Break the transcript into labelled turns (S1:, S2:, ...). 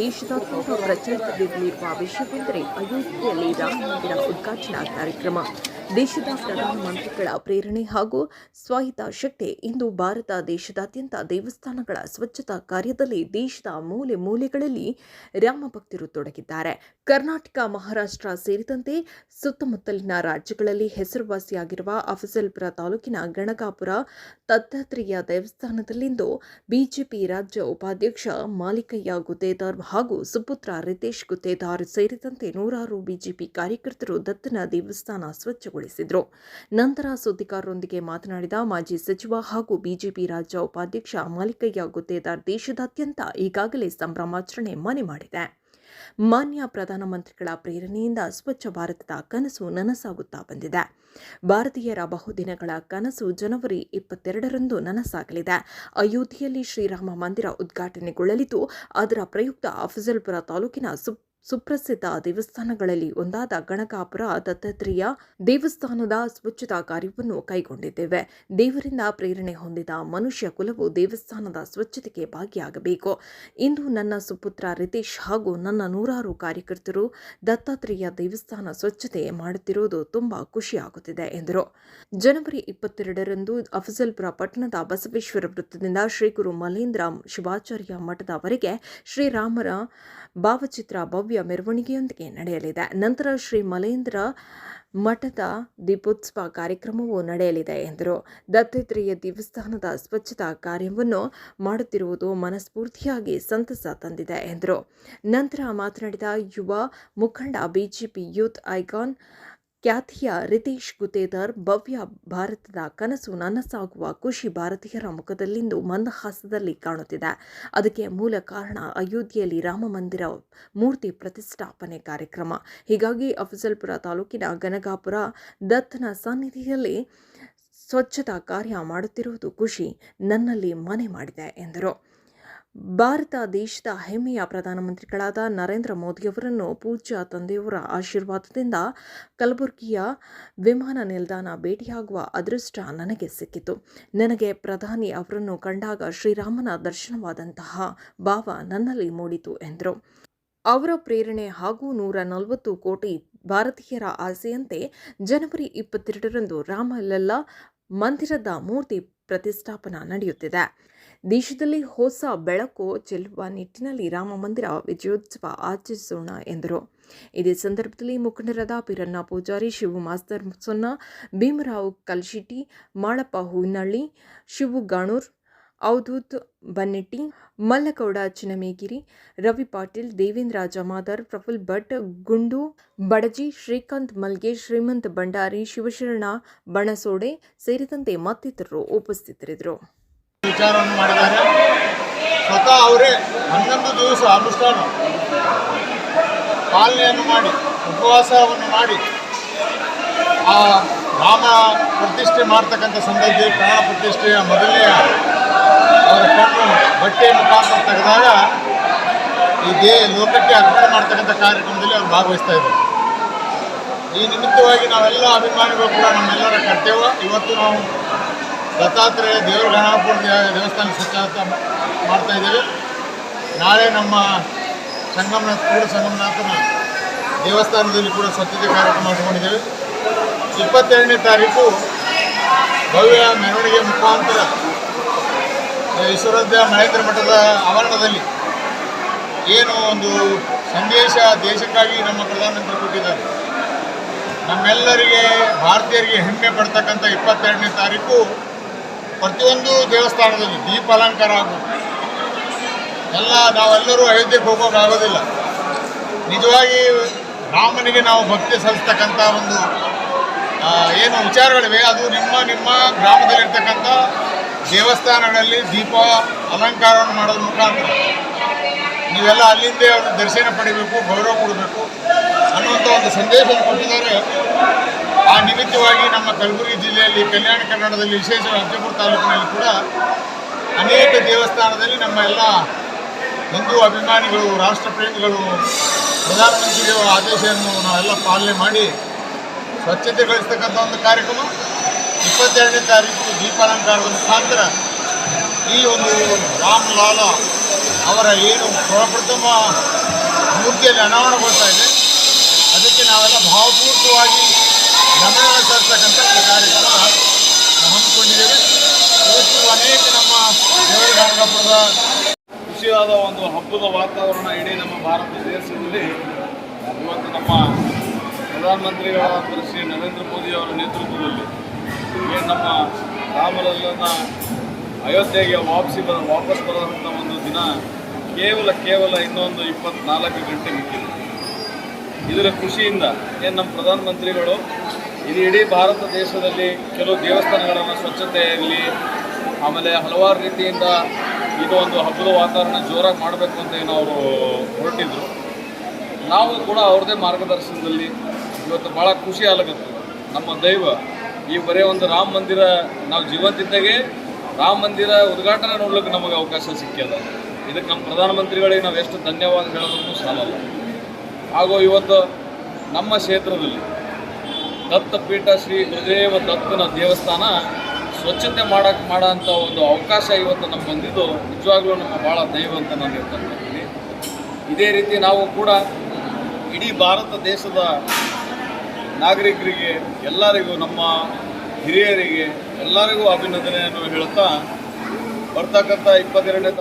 S1: ದೇಶದಾದ್ಯಂತ ಪ್ರಚಲಿತದಲ್ಲಿರುವ ವಿಷಯವೆಂದರೆ ಅಯೋಧ್ಯೆಯಲ್ಲಿ ರಾಮ ಮಂದಿರ ಉದ್ಘಾಟನಾ ಕಾರ್ಯಕ್ರಮ. ದೇಶದ ಪ್ರಧಾನಮಂತ್ರಿಗಳ ಪ್ರೇರಣೆ ಹಾಗೂ ಸ್ವಾಯತ್ತ ಇಂದು ಭಾರತ ದೇಶದಾದ್ಯಂತ ದೇವಸ್ಥಾನಗಳ ಸ್ವಚ್ಛತಾ ಕಾರ್ಯದಲ್ಲಿ ದೇಶದ ಮೂಲೆ ಮೂಲೆಗಳಲ್ಲಿ ರಾಮ ಭಕ್ತರು ತೊಡಗಿದ್ದಾರೆ. ಕರ್ನಾಟಕ, ಮಹಾರಾಷ್ಟ್ರ ಸೇರಿದಂತೆ ಸುತ್ತಮುತ್ತಲಿನ ರಾಜ್ಯಗಳಲ್ಲಿ ಹೆಸರುವಾಸಿಯಾಗಿರುವ ಅಫಜಲ್ಪುರ ತಾಲೂಕಿನ ಗಣಗಾಪುರ ದತ್ತಾತ್ರೇಯ ದೇವಸ್ಥಾನದಲ್ಲಿಂದು ಬಿಜೆಪಿ ರಾಜ್ಯ ಉಪಾಧ್ಯಕ್ಷ ಮಾಲಿಕಯ್ಯ ಗುತ್ತೇದಾರ್ ಹಾಗೂ ಸುಪುತ್ರ ರಿತೇಶ್ ಗುತ್ತೇದಾರ್ ಸೇರಿದಂತೆ ನೂರಾರು ಬಿಜೆಪಿ ಕಾರ್ಯಕರ್ತರು ದತ್ತನ ದೇವಸ್ಥಾನ ಸ್ವಚ್ಛಗೊಳಿಸಿದರು. ನಂತರ ಸುದ್ದಿಗಾರರೊಂದಿಗೆ ಮಾತನಾಡಿದ ಮಾಜಿ ಸಚಿವ ಹಾಗೂ ಬಿಜೆಪಿ ರಾಜ್ಯ ಉಪಾಧ್ಯಕ್ಷ ಮಾಲಿಕಯ್ಯ ಗುತ್ತೇದಾರ್ ದೇಶದಾದ್ಯಂತ ಈಗಾಗಲೇ ಸಂಭ್ರಮಾಚರಣೆ ಮನೆ ಮಾಡಿದೆ. ಮಾನ್ಯ ಪ್ರಧಾನಮಂತ್ರಿಗಳ ಪ್ರೇರಣೆಯಿಂದ ಸ್ವಚ್ಛ ಭಾರತದ ಕನಸು ನನಸಾಗುತ್ತಾ ಬಂದಿದೆ. ಭಾರತೀಯರ ಬಹುದಿನಗಳ ಕನಸು ಜನವರಿ ಇಪ್ಪತ್ತೆರಡರಂದು ನನಸಾಗಲಿದೆ. ಅಯೋಧ್ಯೆಯಲ್ಲಿ ಶ್ರೀರಾಮ ಮಂದಿರ ಉದ್ಘಾಟನೆಗೊಳ್ಳಲಿದ್ದು, ಅದರ ಪ್ರಯುಕ್ತ ಅಫಜಲ್ಪುರ ತಾಲೂಕಿನ ಸುಪ್ರಸಿದ್ಧ ದೇವಸ್ಥಾನಗಳಲ್ಲಿ ಒಂದಾದ ಗಣಕಾಪುರ ದತ್ತಾತ್ರೇಯ ದೇವಸ್ಥಾನದ ಸ್ವಚ್ಛತಾ ಕಾರ್ಯವನ್ನು ಕೈಗೊಂಡಿದ್ದೇವೆ. ದೇವರಿಂದ ಪ್ರೇರಣೆ ಹೊಂದಿದ ಮನುಷ್ಯ ಕುಲವು ದೇವಸ್ಥಾನದ ಸ್ವಚ್ಛತೆಗೆ ಭಾಗಿಯಾಗಬೇಕು. ಇಂದು ನನ್ನ ಸುಪುತ್ರ ರಿತೇಶ್ ಹಾಗೂ ನನ್ನ ನೂರಾರು ಕಾರ್ಯಕರ್ತರು ದತ್ತಾತ್ರೇಯ ದೇವಸ್ಥಾನ ಸ್ವಚ್ಛತೆ ಮಾಡುತ್ತಿರುವುದು ತುಂಬಾ ಖುಷಿಯಾಗುತ್ತಿದೆ, ಎಂದರು. ಜನವರಿ ಇಪ್ಪತ್ತೆರಡರಂದು ಅಫಜಲ್ಪುರ ಪಟ್ಟಣದ ಬಸವೇಶ್ವರ ವೃತ್ತದಿಂದ ಶ್ರೀ ಗುರು ಮಲೇಂದ್ರ ಶಿವಾಚಾರ್ಯ ಮಠದವರೆಗೆ ಶ್ರೀರಾಮರ ಭಾವಚಿತ್ರ ಭವ್ಯ ಮೆರವಣಿಗೆಯೊಂದಿಗೆ ನಡೆಯಲಿದೆ. ನಂತರ ಶ್ರೀ ಮಲೇಂದ್ರ ಮಠದ ದೀಪೋತ್ಸವ ಕಾರ್ಯಕ್ರಮವು ನಡೆಯಲಿದೆ ಎಂದರು. ದತ್ತಾತ್ರೇಯ ದೇವಸ್ಥಾನದ ಸ್ವಚ್ಛತಾ ಕಾರ್ಯವನ್ನು ಮಾಡುತ್ತಿರುವುದು ಮನಸ್ಫೂರ್ತಿಯಾಗಿ ಸಂತಸ ತಂದಿದೆ ಎಂದರು. ನಂತರ ಮಾತನಾಡಿದ ಯುವ ಮುಖಂಡ, ಬಿಜೆಪಿ ಯೂತ್ ಐಕಾನ್ ಖ್ಯಾತಿಯ ರಿತೇಶ್ ಗುತ್ತೇದಾರ್ ಭವ್ಯ ಭಾರತದ ಕನಸು ನನಸಾಗುವ ಖುಷಿ ಭಾರತೀಯರ ಮುಖದಲ್ಲಿಂದು ಮಂದಹಾಸದಲ್ಲಿ ಕಾಣುತ್ತಿದೆ. ಅದಕ್ಕೆ ಮೂಲ ಕಾರಣ ಅಯೋಧ್ಯೆಯಲ್ಲಿ ರಾಮ ಮಂದಿರ ಮೂರ್ತಿ ಪ್ರತಿಷ್ಠಾಪನೆ ಕಾರ್ಯಕ್ರಮ. ಹೀಗಾಗಿ ಅಫಜಲ್ಪುರ ತಾಲೂಕಿನ ಗನಗಾಪುರ ದತ್ತನ ಸನ್ನಿಧಿಯಲ್ಲಿ ಸ್ವಚ್ಛತಾ ಕಾರ್ಯ ಮಾಡುತ್ತಿರುವುದು ಖುಷಿ, ನನ್ನಲ್ಲಿ ಮನೆ ಮಾಡಿದೆ ಎಂದರು. ಭಾರತ ದೇಶದ ಹೆಮ್ಮೆಯ ಪ್ರಧಾನಮಂತ್ರಿಗಳಾದ ನರೇಂದ್ರ ಮೋದಿಯವರನ್ನು ಪೂಜ್ಯ ತಂದೆಯವರ ಆಶೀರ್ವಾದದಿಂದ ಕಲಬುರಗಿಯ ವಿಮಾನ ನಿಲ್ದಾಣ ಭೇಟಿಯಾಗುವ ಅದೃಷ್ಟ ನನಗೆ ಸಿಕ್ಕಿತು. ನನಗೆ ಪ್ರಧಾನಿ ಅವರನ್ನು ಕಂಡಾಗ ಶ್ರೀರಾಮನ ದರ್ಶನವಾದಂತಹ ಭಾವ ನನ್ನಲ್ಲಿ ಮೂಡಿತು ಎಂದರು. ಅವರ ಪ್ರೇರಣೆ ಹಾಗೂ ನೂರ ನಲವತ್ತು ಕೋಟಿ ಭಾರತೀಯರ ಆಸೆಯಂತೆ ಜನವರಿ ಇಪ್ಪತ್ತೆರಡರಂದು ರಾಮಲಲ್ಲಾ ಮಂದಿರದ ಮೂರ್ತಿ ಪ್ರತಿಷ್ಠಾಪನಾ ನಡೆಯುತ್ತಿದೆ. ದೇಶದಲ್ಲಿ ಹೊಸ ಬೆಳಕು ಚೆಲ್ಲುವ ನಿಟ್ಟಿನಲ್ಲಿ ರಾಮ ಮಂದಿರ ವಿಜಯೋತ್ಸವ ಆಚರಿಸೋಣ ಎಂದರು. ಇದೇ ಸಂದರ್ಭದಲ್ಲಿ ಮುಖಂಡರಾದ ಪಿರಣ್ಣ ಪೂಜಾರಿ, ಶಿವು ಮಾಸ್ತರ್ ಸೊನ್ನ ಭೀಮರಾವ್ ಕಲ್ಶಿಟಿ ಮಾಳಪ್ಪ ಹೂನಳ್ಳಿ, ಶಿವು ಗಾಣೂರ್ ಅವಧೂತ್ ಬನ್ನೆಟ್ಟಿ, ಮಲ್ಲಗೌಡ ಚಿನಮೇಗಿರಿ ರವಿ ಪಾಟೀಲ್, ದೇವೇಂದ್ರ ಜಮಾದಾರ್, ಪ್ರಫುಲ್ ಭಟ್, ಗುಂಡು ಬಡಜಿ, ಶ್ರೀಕಾಂತ್ ಮಲ್ಗೆ, ಶ್ರೀಮಂತ್ ಭಂಡಾರಿ, ಶಿವಶರಣ ಬಣಸೋಡೆ ಸೇರಿದಂತೆ ಮತ್ತಿತರರು ಉಪಸ್ಥಿತರಿದ್ದರು.
S2: ವಿಚಾರವನ್ನು ಮಾಡಿದ್ದಾರೆ. ಸ್ವತಃ ಅವರೇ ಹನ್ನೊಂದು ದಿವಸ ಅನುಷ್ಠಾನ ಪಾಲನೆಯನ್ನು ಮಾಡಿ, ಉಪವಾಸವನ್ನು ಮಾಡಿ, ಆ ರಾಮ ಪ್ರತಿಷ್ಠೆ ಮಾಡ್ತಕ್ಕಂಥ ಸಂದರ್ಭದಲ್ಲಿ ಪ್ರಾಣ ಪ್ರತಿಷ್ಠೆಯ ಮೊದಲನೆಯ ಅವರ ಕಣ್ಣು ಬಟ್ಟೆ ಮುಖಾಂತರ ತೆಗೆದಾಗ ಈ ದೇಹ ಲೋಕಕ್ಕೆ ಅರ್ಪಣೆ ಮಾಡ್ತಕ್ಕಂಥ ಕಾರ್ಯಕ್ರಮದಲ್ಲಿ ಅವರು ಭಾಗವಹಿಸ್ತಾ ಇದ್ದಾರೆ. ಈ ನಿಮಿತ್ತವಾಗಿ ನಾವೆಲ್ಲ ಅಭಿಮಾನಿಗಳು ಕೂಡ ನಮ್ಮೆಲ್ಲರ ಕರ್ತವ್ಯ. ಇವತ್ತು ನಾವು ದತ್ತಾತ್ರೇಯ ದೇವರ ಗಣಾಪುರ ದೇವಸ್ಥಾನ ಸ್ವಚ್ಛತೆ ಮಾಡ್ತಾ ಇದ್ದೇವೆ. ನಾಳೆ ನಮ್ಮ ಸಂಗಮನಾಥ ಕೂಡ ಸಂಗಮನಾಥನ ದೇವಸ್ಥಾನದಲ್ಲಿ ಕೂಡ ಸ್ವಚ್ಛತೆ ಕಾರ್ಯಕ್ರಮ ಮಾಡಿಕೊಂಡಿದ್ದೇವೆ ಇಪ್ಪತ್ತೆರಡನೇ ತಾರೀಕು ಭವ್ಯ ಮೆರವಣಿಗೆ ಮುಖಾಂತರ ಈಶ್ವರದ್ಯ ಮಹೇಂದ್ರ ಮಠದ ಆವರಣದಲ್ಲಿ ಏನು ಒಂದು ಸಂದೇಶ ದೇಶಕ್ಕಾಗಿ ನಮ್ಮ ಪ್ರಧಾನಮಂತ್ರಿ ಕೊಟ್ಟಿದ್ದಾರೆ. ನಮ್ಮೆಲ್ಲರಿಗೆ ಭಾರತೀಯರಿಗೆ ಹೆಮ್ಮೆ ಪಡ್ತಕ್ಕಂಥ ಇಪ್ಪತ್ತೆರಡನೇ ತಾರೀಕು ಪ್ರತಿಯೊಂದು ದೇವಸ್ಥಾನದಲ್ಲಿ ದೀಪ ಅಲಂಕಾರ ಆಗಬೇಕು ಎಲ್ಲ ನಾವೆಲ್ಲರೂ ಅಯೋಧ್ಯೆಗೆ ಹೋಗೋಕ್ಕಾಗೋದಿಲ್ಲ ನಿಜವಾಗಿ ರಾಮನಿಗೆ ನಾವು ಭಕ್ತಿ ಸಲ್ಲಿಸ್ತಕ್ಕಂಥ ಒಂದು ಏನು ವಿಚಾರಗಳಿವೆ, ಅದು ನಿಮ್ಮ ನಿಮ್ಮ ಗ್ರಾಮದಲ್ಲಿರ್ತಕ್ಕಂಥ ದೇವಸ್ಥಾನಗಳಲ್ಲಿ ದೀಪ ಅಲಂಕಾರವನ್ನು ಮಾಡೋದ್ರ ಮುಖಾಂತರ. ನೀವೆಲ್ಲ ಅಲ್ಲಿಂದೇ ಅವರು ದರ್ಶನ ಪಡಿಬೇಕು, ಗೌರವ ಕೊಡಬೇಕು ಅನ್ನುವಂಥ ಒಂದು ಸಂದೇಶವನ್ನು ಕೊಟ್ಟಿದ್ದಾರೆ. ಆ ನಮ್ಮ ಕಲಬುರಗಿ ಜಿಲ್ಲೆಯಲ್ಲಿ ಕಲ್ಯಾಣ ಕನ್ನಡದಲ್ಲಿ ವಿಶೇಷ ಅಜ್ಜಪುರ ತಾಲೂಕಿನಲ್ಲಿ ಕೂಡ ಅನೇಕ ದೇವಸ್ಥಾನದಲ್ಲಿ ನಮ್ಮ ಎಲ್ಲ ಹಿಂದೂ ಅಭಿಮಾನಿಗಳು, ರಾಷ್ಟ್ರಪ್ರೇಮಿಗಳು ಪ್ರಧಾನಮಂತ್ರಿಯವರ ಆದೇಶವನ್ನು ನಾವೆಲ್ಲ ಪಾಲನೆ ಮಾಡಿ ಸ್ವಚ್ಛತೆಗೊಳಿಸ್ತಕ್ಕಂಥ ಒಂದು ಕಾರ್ಯಕ್ರಮ. ಇಪ್ಪತ್ತೆರಡನೇ ತಾರೀಕು ದೀಪಾಲಂಕಾರದ ಮುಖಾಂತರ ಈ ಒಂದು ರಾಮ್ ಲಾಲ ಅವರ ಏನು ಪ್ರಪ್ರಥಮ ಮೂರ್ತಿಯಲ್ಲಿ ಅನಾವರಣಗೊಳ್ತಾ ಇದೆ. ಅದಕ್ಕೆ ನಾವೆಲ್ಲ ಭಾವಪೂರ್ವಕವಾಗಿ ಅನೇಕ ನಮ್ಮ
S3: ಖುಷಿಯಾದ ಒಂದು ಹಬ್ಬದ ವಾತಾವರಣ ಇಡೀ ನಮ್ಮ ಭಾರತ ದೇಶದಲ್ಲಿ ಇವತ್ತು ನಮ್ಮ ಪ್ರಧಾನಮಂತ್ರಿಗಳಾದ ಶ್ರೀ ನರೇಂದ್ರ ಮೋದಿ ಅವರ ನೇತೃತ್ವದಲ್ಲಿ ಏನು ನಮ್ಮ ರಾಮಲಲ್ಲನ ಅಯೋಧ್ಯೆಗೆ ವಾಪಸಿ ಬರ ವಾಪಸ್ ಬರೋಂಥ ಒಂದು ದಿನ ಕೇವಲ ಕೇವಲ ಇನ್ನೊಂದು ಇಪ್ಪತ್ನಾಲ್ಕು ಗಂಟೆ ಮಿಕ್ಕಿದೆ ಇದರ ಖುಷಿಯಿಂದ ಏನು ನಮ್ಮ ಪ್ರಧಾನಮಂತ್ರಿಗಳು ಇದು ಇಡೀ ಭಾರತ ದೇಶದಲ್ಲಿ ಕೆಲವು ದೇವಸ್ಥಾನಗಳನ್ನು ಸ್ವಚ್ಛತೆ ಇರಲಿ ಆಮೇಲೆ ಹಲವಾರು ರೀತಿಯಿಂದ ಇದು ಒಂದು ಹಬ್ಬದ ವಾತಾವರಣ ಜೋರಾಗಿ ಮಾಡಬೇಕು ಅಂತ ಏನು ಅವರು ಹೊರಟಿದ್ರು. ನಾವು ಕೂಡ ಅವ್ರದೇ ಮಾರ್ಗದರ್ಶನದಲ್ಲಿ ಇವತ್ತು ಭಾಳ ಖುಷಿ ಆಗುತ್ತೆ. ನಮ್ಮ ದೈವ, ಈ ಬರೀ ಒಂದು ರಾಮ ಮಂದಿರ ನಾವು ಜೀವಂತಿದ್ದಾಗೆ ರಾಮ ಮಂದಿರ ಉದ್ಘಾಟನೆ ನೋಡ್ಲಿಕ್ಕೆ ನಮಗೆ ಅವಕಾಶ ಸಿಕ್ಕಿದೆ. ಇದಕ್ಕೆ ನಮ್ಮ ಪ್ರಧಾನಮಂತ್ರಿಗಳಿಗೆ ನಾವು ಎಷ್ಟು ಧನ್ಯವಾದ ಹೇಳೋದಕ್ಕೂ ಸಾಲಲ್ಲ. ಹಾಗೂ ಇವತ್ತು ನಮ್ಮ ಕ್ಷೇತ್ರದಲ್ಲಿ ದತ್ತಪೀಠ ಶ್ರೀ ಗುರುದೇವ ದತ್ತನ ದೇವಸ್ಥಾನ ಸ್ವಚ್ಛತೆ ಮಾಡಕ್ಕೆ ಮಾಡೋಂಥ ಒಂದು ಅವಕಾಶ ಇವತ್ತು ನಮ್ಗೆ ಬಂದಿದ್ದು, ನಿಜವಾಗ್ಲೂ ನಮ್ಮ ಭಾಳ ದೈವ ಅಂತ ನಾನು ಹೇಳ್ತಕ್ಕಂಥದ್ದು ಇದೇ ರೀತಿ ನಾವು ಕೂಡ ಇಡೀ ಭಾರತ ದೇಶದ ನಾಗರಿಕರಿಗೆ, ಎಲ್ಲರಿಗೂ, ನಮ್ಮ ಹಿರಿಯರಿಗೆ, ಎಲ್ಲರಿಗೂ ಅಭಿನಂದನೆಯನ್ನು ಹೇಳ್ತಾ, ಬರ್ತಕ್ಕಂಥ ಇಪ್ಪತ್ತೆರಡನೇ